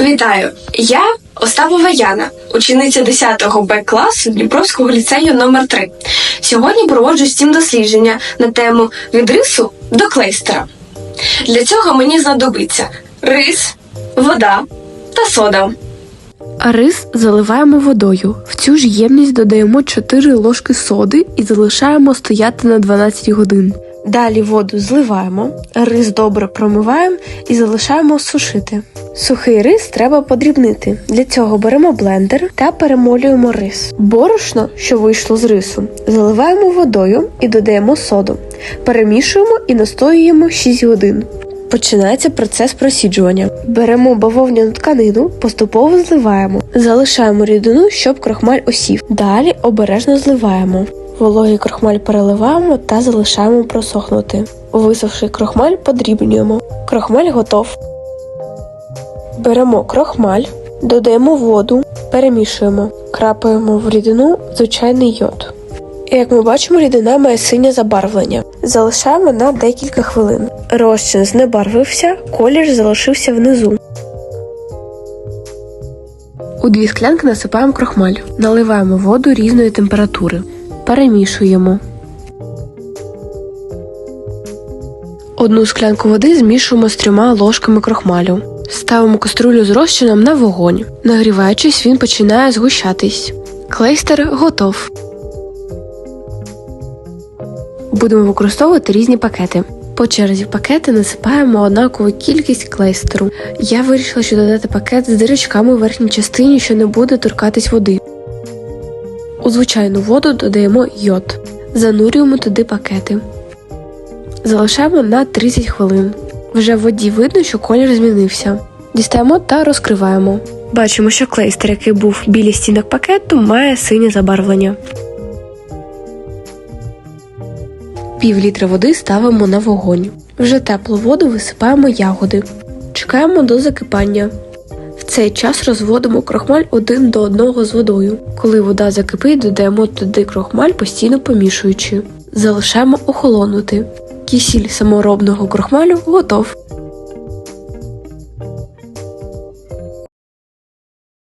Вітаю! Я Остапова Яна, учениця 10 Б класу Дніпровського ліцею номер 3 Сьогодні проводжу стім дослідження на тему від рису до клейстера. Для цього мені знадобиться рис, вода та сода. А рис заливаємо водою. В цю ж ємність додаємо 4 ложки соди і залишаємо стояти на 12 годин. Далі воду зливаємо, рис добре промиваємо і залишаємо сушити. Сухий рис треба подрібнити. Для цього беремо блендер та перемолюємо рис. Борошно, що вийшло з рису, заливаємо водою і додаємо соду. Перемішуємо і настоюємо 6 годин. Починається процес просіджування. Беремо бавовняну тканину, поступово зливаємо, залишаємо рідину, щоб крохмаль осів. Далі обережно зливаємо. Вологий крохмаль переливаємо та залишаємо просохнути. Висохший крохмаль подрібнюємо. Крохмаль готов. Беремо крохмаль, додаємо воду, перемішуємо, крапаємо в рідину звичайний йод. І, Як ми бачимо, рідина має синє забарвлення. Залишаємо на декілька хвилин. Розчин знебарвився, колір залишився внизу. У дві склянки насипаємо крохмаль. Наливаємо воду різної температури. Перемішуємо. Одну склянку води змішуємо з трьома ложками крохмалю. Ставимо каструлю з розчином на вогонь. Нагріваючись, він починає згущатись. Клейстер готов. Будемо використовувати різні пакети. По черзі в пакети насипаємо однакову кількість клейстеру. Я вирішила, що додати пакет з дирочками у верхній частині, що не буде торкатись води. У звичайну воду додаємо йод. Занурюємо туди пакети. Залишаємо на 30 хвилин. Вже в воді видно, що колір змінився. Дістаємо та розкриваємо. Бачимо, що клейстер, який був біля стінок пакету, має синє забарвлення. Пів літра води ставимо на вогонь. Вже теплу воду висипаємо ягоди. Чекаємо до закипання. В цей час розводимо крохмаль один до одного з водою. Коли вода закипить, додаємо туди крохмаль, постійно помішуючи. Залишаємо охолонути. Кисіль саморобного крохмалю готов.